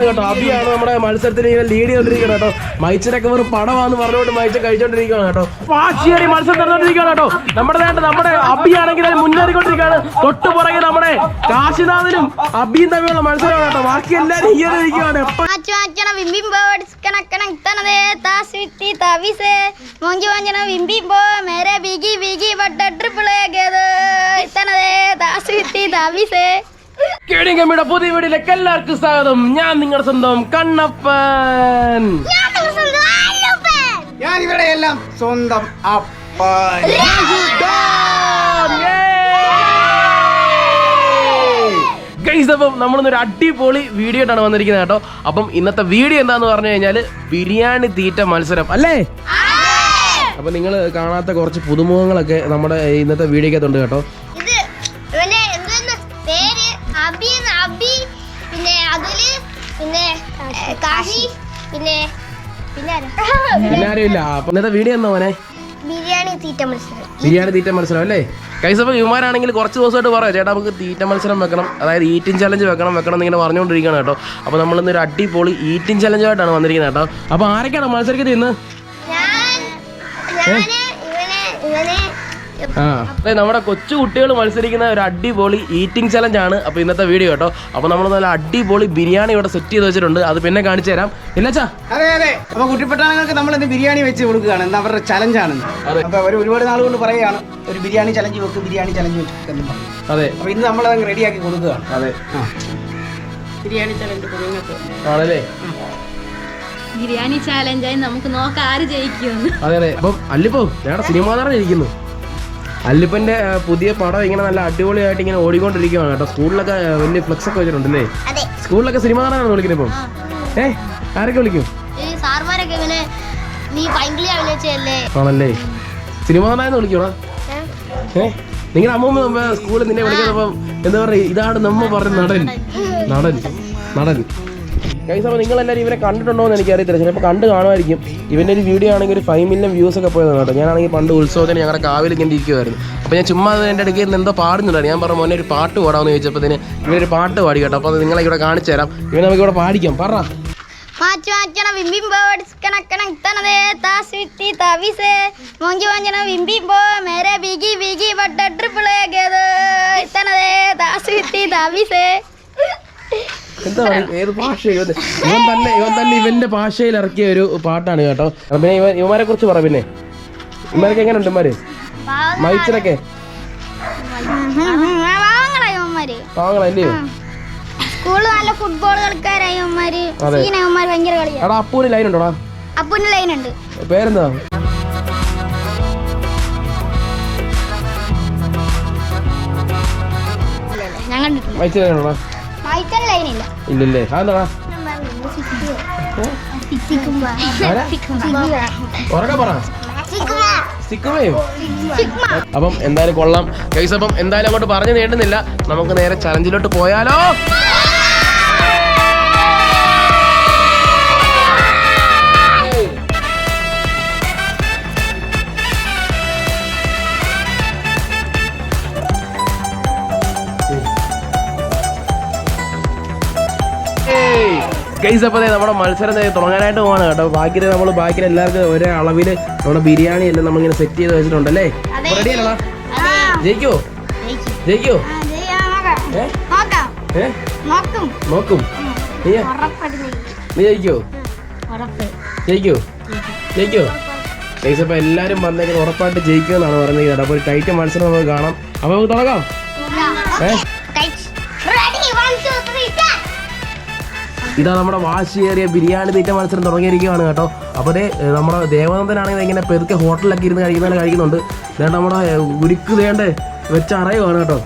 കേട്ടോ അഭിയാണ് നമ്മുടെ മത്സരത്തിന് ഇങ്ങനെ ലീഡ് ചെയ്തോണ്ടിരിക്കണം കേട്ടോ. മൈച്ചിനൊക്കെ വെറും പടമാന്ന് പറഞ്ഞുകൊണ്ട് മൈച്ച കഴിച്ചോണ്ടിരിക്കുകയാണ് കേട്ടോ. വാശിയേറി മത്സരം നടന്നുകൊണ്ടിരിക്കുകയാണ് കേട്ടോ. നമ്മുടെ നേട്ടം നമ്മുടെ അഭിയാണെങ്കിൽ മുന്നേറിക്കൊണ്ടിരിക്കുകയാണ്. തൊട്ടു പുറകെ നമ്മുടെ കാശിനാഥനും അബിയും തമ്മിലുള്ള മത്സരമാണ് കേട്ടോ. ബാക്കി എല്ലാവരും ഇങ്ങനെ ഇരിക്കുകയാണ്. മേരെ ബിഗി ബിഗി ബട്ട ട്രിപ്പിൾ ഏകേത് ഇത്തണതേ താ സ്വിറ്റി കേടിങ്കമ്മിയുടെ പുതിയ വീടിലേക്ക് എല്ലാവർക്കും സ്വാഗതം. ഞാൻ നിങ്ങളുടെ സ്വന്തം കണ്ണപ്പൻ. ഞാൻ ഇവിടെ എല്ലാം സ്വന്തം അപ്പൻ. ഗൈസ് അപ്പം നമ്മളിന്നൊരു അടിപൊളി വീഡിയോ ആയിട്ടാണ് വന്നിരിക്കുന്നത് കേട്ടോ. അപ്പം ഇന്നത്തെ വീഡിയോ എന്താന്ന് പറഞ്ഞു കഴിഞ്ഞാൽ ബിരിയാണി തീറ്റ മത്സരം. അല്ലേ? അപ്പൊ നിങ്ങൾ കാണാത്ത കുറച്ച് പുതുമുഖങ്ങളൊക്കെ നമ്മുടെ ഇന്നത്തെ വീഡിയോക്കകത്തുണ്ട് കേട്ടോ. അബി അബി പിന്നെ അതിൽ പിന്നെ കാശി പിന്നെ? പിന്നെ ആരുമില്ല. അപ്പൊ ഇന്നത്തെ വീഡിയോ എന്താ മോനെ? ബിരിയാണി തീറ്റ മത്സരം. ബിരിയാണി തീറ്റ മത്സരം അല്ലേ? കൈസ് അപ്പോൾ ഇവന്മാരാണെങ്കിൽ കുറച്ച് ദിവസമായിട്ട് പറയാം. ചേട്ടാ നമുക്ക് തീറ്റ മത്സരം വെക്കണം. അതായത് ഈറ്റിംഗ് ചലഞ്ച് വെക്കണം വെക്കണം എന്നിങ്ങനെ പറഞ്ഞുകൊണ്ടിരിക്കുകയാണ് കേട്ടോ. അപ്പോൾ നമ്മളിന്നൊരു അടിപൊളി ഈറ്റിംഗ് ചലഞ്ചുമായിട്ടാണ് വന്നിരിക്കുന്നത് കേട്ടോ. അപ്പോൾ ആരൊക്കെയാണ് മത്സരിക്കുന്നത് ഇന്ന്? നമ്മുടെ കൊച്ചു കുട്ടികൾ മത്സരിക്കുന്ന ഒരു അടിപൊളി ഈറ്റിംഗ് ചലഞ്ച് ആണ് അപ്പോൾ ഇന്നത്തെ വീഡിയോ കേട്ടോ. അപ്പോൾ നമ്മൾ നല്ല അടിപൊളി ബിരിയാണി ഇവിടെ സെറ്റ് ചെയ്ത് വെച്ചിട്ടുണ്ട്. അത് പിന്നെ കാണിച്ചു തരാം. ഇല്ലച്ചാ അതെ അതെ. അപ്പൊ കുട്ടിപ്പട്ടാളങ്ങൾക്ക് നമ്മൾ ഇന്ന് ബിരിയാണി വെച്ച് കൊടുക്കുകയാണ്. ഇന്ന് അവരുടെ ചലഞ്ച് ആണ് അപ്പൊ അവർ ഒരുപാട് നാൾ കൊണ്ട് പറയുകയാണ് ഒരു ബിരിയാണി ചലഞ്ച് വെക്ക് ബിരിയാണി ചലഞ്ച് വെക്ക് എന്ന് പറഞ്ഞു. അതെ. അപ്പൊ ഇന്ന് നമ്മൾ അത് റെഡിയാക്കി കൊടുക്കുകയാണ്. അതെ. ബിരിയാണി ചലഞ്ച് ആണല്ലേ? ബിരിയാണി ചാലഞ്ചായി നമുക്ക് നോക്കാം ആര് ജയിക്കുമെന്ന്. അതെ അതെ. അപ്പം അല്ലിപ്പോ ഞങ്ങളുടെ സിനിമാ നടൻ ഇരിക്കുന്നു അല്ലിപ്പന്റെ പുതിയ പടം ഇങ്ങനെ നല്ല അടിപൊളിയായിട്ട് ഇങ്ങനെ ഓടിക്കൊണ്ടിരിക്കുകയാണ് കേട്ടോ. സ്കൂളിലൊക്കെ വലിയ ഫ്ലക്സ് ഒക്കെ വെച്ചിട്ടുണ്ടല്ലേ? സ്കൂളിലൊക്കെ സിനിമ നടനാണ് വിളിക്കുന്നത് ഇപ്പം ഏ ആരൊക്കെ വിളിക്കും? ആണല്ലേ? സിനിമ നടനാന്ന് വിളിക്കണോ ഏ? നിങ്ങളുടെ അമ്മ സ്കൂളിൽ നിന്നെ വിളിക്കുന്നപ്പം എന്താ പറയുക ഇതാണ് നമ്മ പറഞ്ഞ നടൻ. നടൻ. നടൻ. കൈസ് അപ്പോൾ നിങ്ങളെല്ലാവരും ഇവനെ കണ്ടിട്ടുണ്ടോ എന്ന് എനിക്ക് അറിയത്തില്ല ചിലപ്പോൾ കണ്ട് കാണുമായിരിക്കും. ഇവന്റെ ഒരു വീഡിയോ ആണെങ്കിൽ ഒരു ഫൈവ് മില്യൺ വ്യൂസ് ഒക്കെ പോയതാണ് കേട്ടോ. ഞാനാണെങ്കിൽ പണ്ട് ഉത്സവത്തിന് ഞങ്ങളുടെ കാവിൽ ഇങ്ങനെ ഇരിക്കുമായിരുന്നു അപ്പോൾ ഞാൻ ചുമ്മാ എന്റെ ഇടയ്ക്ക് ഇരുന്ന് എന്തോ പാടുന്നുണ്ടായിരുന്നു ഞാൻ പറഞ്ഞു മോനെ ഒരു പാട്ട് പാടാമെന്ന് ചോദിച്ചപ്പോൾ ഇവനൊരു പാട്ട് പാടി കേട്ടോ. അപ്പോൾ അത് നിങ്ങളെ ഇവിടെ കാണിച്ചു തരാം. ഇവനെ നമുക്ക് ഇവിടെ പാടിക്കാം. പറ. മാച്ച് വിമ്പിം ബേർഡ്സ് കണക്കണ ഇത്തണതേ താ സ്വിറ്റി തവിസേ. മോങ്കി വാഞ്ചണ പോ മേരെ ബിഗി ബിഗി വട്ട ട്രിപ്പിൾ ഏകേത് ഇത്തണതേ താ സ്വിറ്റി തവിസേ. എന്താ പറയുക? ഏത് ഭാഷ ഇവൻ ഇവൻ തന്നെ ഇവൻ തന്നെ ഇവന്റെ ഭാഷയിൽ ഇറക്കിയ ഒരു പാട്ടാണ് കേട്ടോ. പിന്നെ ഇവൻ ഇവന്മാരെ കുറിച്ച് പറ പിന്നെ. ഇവന്മാരൊക്കെ എങ്ങനെയുണ്ട് ഇവന്മാര്? മൈച്ചിലൊക്കെ? പാങ്ങളല്ലയോ സ്കൂളിൽ നല്ല ഫുട്ബോൾ കളിക്കാരായി അമ്മമാര് അതെ. സീനമ്മമാര് ഭയങ്കര കളിയാണ് എടാ അപ്പൂന് ലൈൻ ഉണ്ടോടാ? ലൈൻ ഉണ്ട്. പേരെന്താ? ഇല്ല. ഇല്ലല്ലേ? ഉറക്കെ പറ. അപ്പം എന്തായാലും കൊള്ളാം. കൈസ് അപ്പം എന്തായാലും അങ്ങോട്ട് പറഞ്ഞു നേടുന്നില്ല നമുക്ക് നേരെ ചലഞ്ചിലോട്ട് പോയാലോ? ഗൈസ് അപ്പോൾ നമ്മുടെ മത്സരം തുടങ്ങാനായിട്ട് പോവാണ് കേട്ടോ. ബാക്കി നമ്മൾ ബാക്കി എല്ലാവർക്കും ഒരേ അളവിൽ നമ്മുടെ ബിരിയാണി എല്ലാം നമ്മളിങ്ങനെ സെറ്റ് ചെയ്ത് വെച്ചിട്ടുണ്ട് അല്ലേ റെഡി അല്ലടാ ജയിക്കോ? ജയിക്കോ? നോക്കാം. നീ ജയിക്കും. ജയിക്കോ? ജയിക്കോ. ഗൈസ് അപ്പോൾ എല്ലാവരും വന്നേക്കുന്നത് ഉറപ്പായിട്ട് ജയിക്കുമെന്നാണ് പറയുന്നത്. കേട്ടോ അപ്പോൾ ഒരു ടൈറ്റ് മത്സരം നമുക്ക് കാണാം. അപ്പോൾ നമുക്ക് തുടങ്ങാം. ഏ? ഇതാ നമ്മുടെ വാശിയേറിയ ബിരിയാണി തീറ്റ മത്സരം തുടങ്ങിയിരിക്കുകയാണ് കേട്ടോ. അപ്പോൾ നമ്മുടെ ദേവനന്ദനാണെങ്കിൽ ഇങ്ങനെ പെരുക്കെ ഹോട്ടലിലൊക്കെ ഇരുന്ന് കഴിക്കുന്ന കഴിക്കുന്നുണ്ട്. ഇതേണ്ട നമ്മുടെ ഉരുക്ക് വേണ്ട വെച്ച അറിയുവാണ് കേട്ടോ.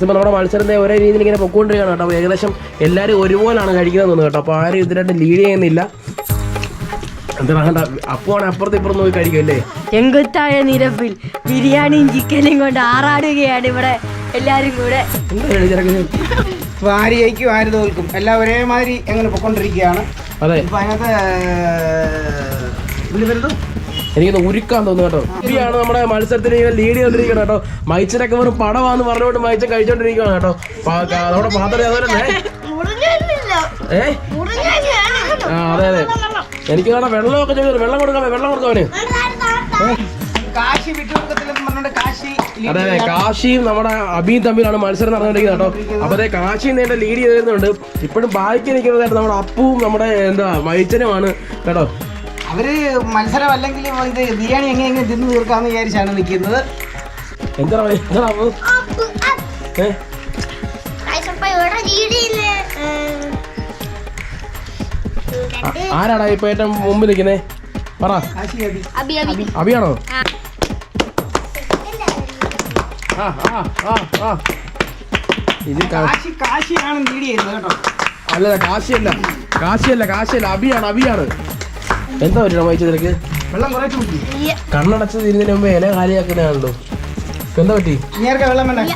ഇപ്പം നമ്മുടെ മത്സരം ദേ ഒരേ രീതിയിൽ ഇങ്ങനെ പൊക്കോണ്ടിരിക്കുകയാണ് കേട്ടോ. അപ്പോൾ ഏകദേശം എല്ലാവരും ഒരുപോലാണ് കഴിക്കുന്നത് തോന്നുന്നു കേട്ടോ. അപ്പോൾ ആരും ഇതിനായിട്ട് ലീഡ് ചെയ്യുന്നില്ല. എന്താ അപ്പോണ് അപ്പുറത്ത് ഇപ്പുറത്ത് നോക്കി കഴിക്കും അല്ലേ ചെങ്കുത്തായ നിരപ്പിൽ ബിരിയാണിയും ചിക്കനും കൊണ്ട് ആറാടുകയാണ് ഇവിടെ എല്ലാരും കൂടെ. ആര് ജയിക്കും ആര് തോൽക്കും. എല്ലാം ഒരേമാതിരി എങ്ങനെ പൊക്കൊണ്ടിരിക്കുകയാണ്. അതെ. ഇപ്പൊ അതിനകത്ത് എനിക്കൊന്ന് ഉരുക്കാൻ തോന്നുന്നു കേട്ടോ. ഇപ്പിയാണ് നമ്മുടെ മത്സരത്തിന് ഇങ്ങനെ ലീഡ് ചെയ്തോണ്ടിരിക്കണം കേട്ടോ. മൈച്ചനൊക്കെ വെറും പടമാന്ന് പറഞ്ഞുകൊണ്ട് മൈച്ചൻ കഴിച്ചോണ്ടിരിക്കുകയാണ് കേട്ടോ. നമ്മുടെ പാത്രം ഏ? ആ അതെ അതെ. എനിക്ക് വേണം വെള്ളമൊക്കെ ചോദിച്ചു വെള്ളം കൊടുക്കാം വെള്ളം കൊടുക്കാൻ കാശി കാശി അതെ അതെ കാശിയും നമ്മുടെ അബിയും തമ്മിലാണ് മത്സരം നടന്നുകൊണ്ടിരിക്കുന്നത് കേട്ടോ. അപ്പൊ അതെ കാശി നേരിട്ട് ലീഡ് ചെയ്തിരുന്നുണ്ട് ഇപ്പോഴും ബാക്കി നിൽക്കുന്നതായിട്ട് നമ്മുടെ അപ്പുവും നമ്മുടെ എന്താ മൈച്ചനുമാണ് കേട്ടോ. അവർ മത്സരം അല്ലെങ്കിൽ ഇത് ബിരിയാണി എങ്ങനെയെങ്കിലും തിന്നു തീർക്കാന്ന് വിചാരിച്ചാണ് നിൽക്കുന്നത്. എന്താ എന്താ അപ്പു ആരാടാ ഇപ്പൊ ഏറ്റവും മുമ്പ് നിൽക്കുന്നേ? പറ. കാശി അബി അബി. അബി അബിയാണോ? ആ. ആ ആ ആ ഇത് കാ- കാശി കാശിയാണ് ലീഡ് കേട്ടോ. അല്ല കാശിയല്ല. കാശിയല്ല കാശിയല്ല. അബിയാണ് അബിയാണ്. എന്താ പറ്റണം വായിച്ചത് നിനക്ക്? വെള്ളം ഇരുന്നതിന് മുമ്പ് ഇല കാലിയാക്കുന്നതാണല്ലോ. എന്താ പറ്റി? വെള്ളം വേണ്ട?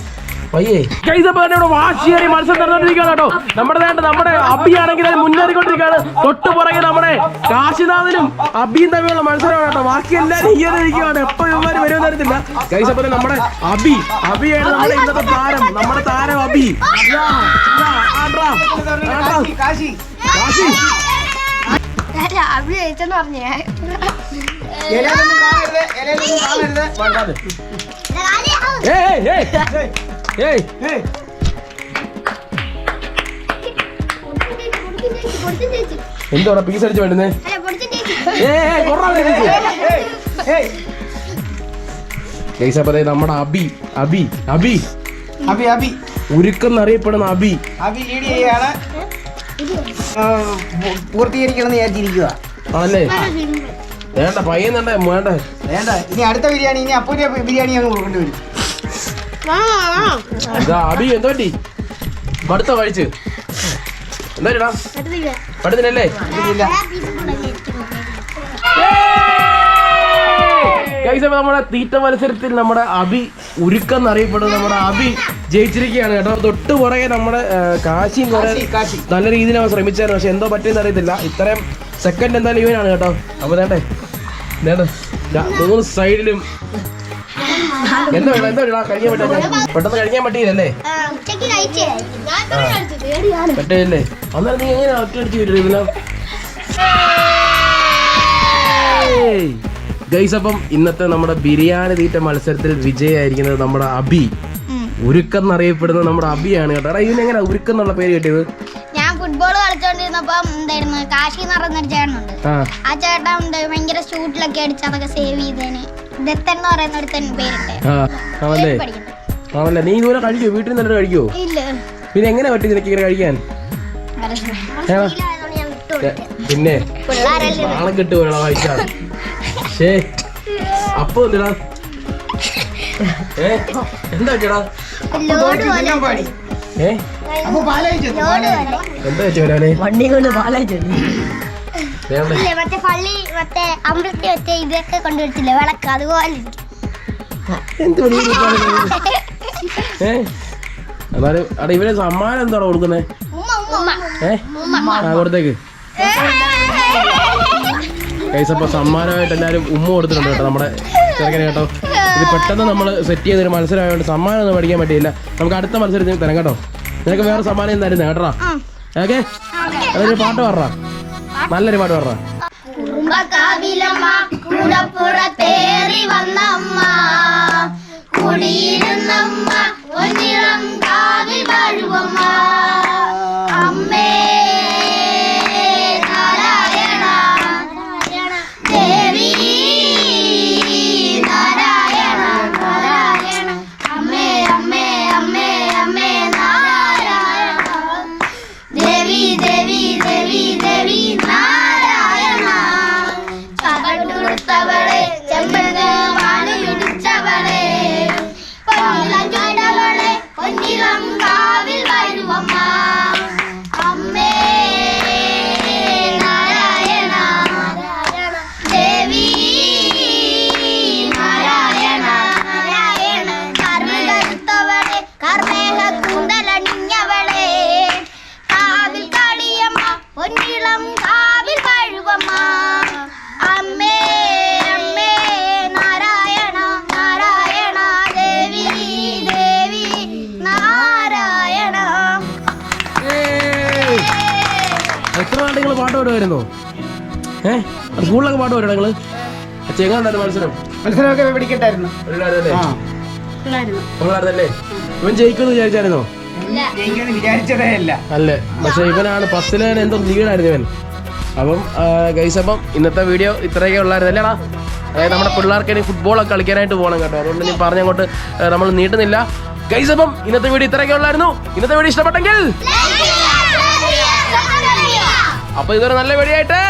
വാശിയേറി മത്സരം നടന്നിരിക്കുകയാണ് കേട്ടോ. നമ്മുടെ നമ്മുടെ അബിയാണെങ്കിൽ അത് മുന്നേറിക്കൊണ്ടിരിക്കുകയാണ്. തൊട്ട് പുറകെ നമ്മുടെ കാശിനാഥനും അബിയും തമ്മിലുള്ള മത്സരമാണ് കേട്ടോ. ബാക്കി എല്ലാവരും ഇങ്ങനെ ഇരിക്കുകയാണ്. എപ്പോ ഇവന്മാര് വരുമെന്ന് അറിയത്തില്ല. കൈസ് അപ്പൊ നമ്മുടെ അബി. അബിയാണ് നമ്മുടെ ഇന്നത്തെ താരം. നമ്മുടെ താരം അബി. കാശി. അബി ജയിച്ചെന്ന് പറഞ്ഞേ. ഇലയിലൊന്നും കാണരുത് ഇലയിലൊന്നും കാണരുത്. ഏയ്. ഏയ് എന്തോടാ പീസ് അടിച്ച് വേണ്ടുന്നേ? ഏയ് നമ്മുടെ അബി അബി അബി. അബി അബി. ഉരുക്കെന്നറിയപ്പെടുന്ന അബി. അബി ലീഡ് ചെയ്യാണ് പൂർത്തീകരിക്കണം വിചാരിച്ചിരിക്കുക ആണല്ലേ? വേണ്ട പയ്യുന്നുണ്ടേ വേണ്ട. വേണ്ട. ഇനി അടുത്ത ബിരിയാണി ഇനി അപ്പൂരിയ ബിരിയാണി അങ്ങ് കൊടുക്കേണ്ടി വരും അബി എന്തോ പറ്റി? കഴിച്ച്? എന്താ പഠിത്തനല്ലേ കൈസ നമ്മുടെ തീറ്റ മത്സരത്തിൽ നമ്മുടെ അബി ഉരുക്കെന്നറിയപ്പെടുന്ന നമ്മുടെ അബി ജയിച്ചിരിക്കുകയാണ് കേട്ടോ. തൊട്ട് പുറകെ നമ്മുടെ കാശിയും കുറെ. നല്ല രീതിയിൽ അവൻ ശ്രമിച്ചായിരുന്നു. പക്ഷെ എന്തോ പറ്റിയെന്ന് അറിയത്തില്ല. ഇത്രയും സെക്കൻഡ് എന്തായാലും ഇവനാണ് കേട്ടോ. അപ്പൊ വേണ്ട മൂന്ന് സൈഡിലും എന്താ വേണം എന്താ വേണം കഴിക്കാൻ പറ്റാ പെട്ടെന്ന് കഴിക്കാൻ പറ്റിയില്ലല്ലേ? പറ്റില്ലേ അന്നേരം നീ എങ്ങനെ ഒറ്റ അടിച്ച് വരില്ല ഗൈസ് അപ്പം ഇന്നത്തെ നമ്മുടെ ബിരിയാണി തീറ്റ മത്സരത്തിൽ വിജയായിരിക്കുന്നത് നമ്മുടെ അബി. ഉരുക്കം എന്നറിയപ്പെടുന്നത് നമ്മുടെ അബിയാണ് കേട്ടോ. എടാ ഇതിനെങ്ങനെ ഉരുക്കെന്നുള്ള പേര് കിട്ടിയത്? ഫുട്ബോൾ കളിച്ചോണ്ടിരുന്നപ്പം എന്തായിരുന്നു? കാശി എന്ന് പറയുന്നൊരു ചേട്ടനുണ്ട്. ആ. ചേട്ടൻ ഉണ്ട് ഭയങ്കര ഷൂട്ടിലൊക്കെ അടിച്ച് അതൊക്കെ സേവ് ചെയ്തതിന്. ദത്തൻ എന്ന് പറയുന്ന ഒരുത്തൻ പേരുണ്ട്. ആണല്ലേ ആണല്ലേ നീ ഇതുപോലെ കഴിക്കോ? വീട്ടിൽ നിന്ന് കഴിക്കോ? ഇല്ല. പിന്നെ എങ്ങനെ പറ്റി നിനക്ക് ഇങ്ങനെ കഴിക്കാൻ? പിന്നെ നാളെ കിട്ടു വായിച്ചാ ശേ അപ്പൊ എന്തിടാ ഏ എന്താ ചേടാ ഏ? വണ്ടി കൊണ്ട് ഇല്ലേ മറ്റേ പള്ളി മറ്റേ അമ്പലത്തിൽ മറ്റേ ഇതൊക്കെ കൊണ്ടുവരത്തില്ലേ വിളക്ക് അതുപോലെ. എന്ത് എന്നാലും അവിടെ ഇവരെ സമ്മാനം എന്താണ് കൊടുക്കുന്നേ? ഉമ്മ ഉമ്മ ഏ? ആ കൊടുത്തേക്ക്. കൈസപ്പോ സമ്മാനമായിട്ട് എല്ലാരും ഉമ്മ കൊടുത്തിട്ടുണ്ട് കേട്ടോ നമ്മുടെ ചെറുക്കനെ കേട്ടോ. ഇത് പെട്ടെന്ന് നമ്മൾ സെറ്റ് ചെയ്തൊരു മത്സരമായതുകൊണ്ട് സമ്മാനം ഒന്നും പഠിക്കാൻ പറ്റിയില്ല. നമുക്ക് അടുത്ത മത്സരത്തിന് തരാം കേട്ടോ. നിനക്ക് വേറെ സമ്മാനം തരുന്നേ കേട്ടോ ഓക്കെ അതൊരു പാട്ട് പറ നല്ലൊരു പാട്ട് പറ കുടുംബക്കാവിലമ്മ കൂടപ്പുറത്തേറി വന്നമ്മ കുടിയിരുന്നമ്മ Devi, Devi, Devi, നാൾ നിങ്ങൾ പാട്ട് പാടുമായിരുന്നോ ഏഹ് സ്കൂളിലൊക്കെ പാട്ട് പാടുമോ നിങ്ങൾ? അച്ഛൻ എങ്ങനെയുണ്ടായിരുന്നു മത്സരം? മത്സരമൊക്കെ പിടിക്കട്ടായിരുന്നു ഇവൻ ജയിക്കുമെന്ന് വിചാരിച്ചായിരുന്നോ? ജയിക്കുമെന്ന് അല്ല അല്ലേ. പക്ഷെ ഇവനാണ് ഫസ്റ്റിലെ എന്തോ ലീഡായിരുന്നു ഇവൻ. അപ്പം ഗൈസ് അപ്പം ഇന്നത്തെ വീഡിയോ ഇത്രയൊക്കെ ഉള്ളായിരുന്നു അല്ലേടാ അതായത് നമ്മുടെ പിള്ളേർക്ക് ഇനി ഫുട്ബോളൊക്കെ കളിക്കാനായിട്ട് പോകണം കേട്ടോ. അതുകൊണ്ട് ഇനി പറഞ്ഞങ്ങോട്ട് നമ്മൾ നീട്ടുന്നില്ല. ഗൈസ് അപ്പം ഇന്നത്തെ വീഡിയോ ഇത്രയൊക്കെ ഉള്ളായിരുന്നു. ഇന്നത്തെ വീഡിയോ ഇഷ്ടപ്പെട്ടെങ്കിൽ അപ്പൊ ഇതൊരു നല്ല വെടിയായിട്ട്.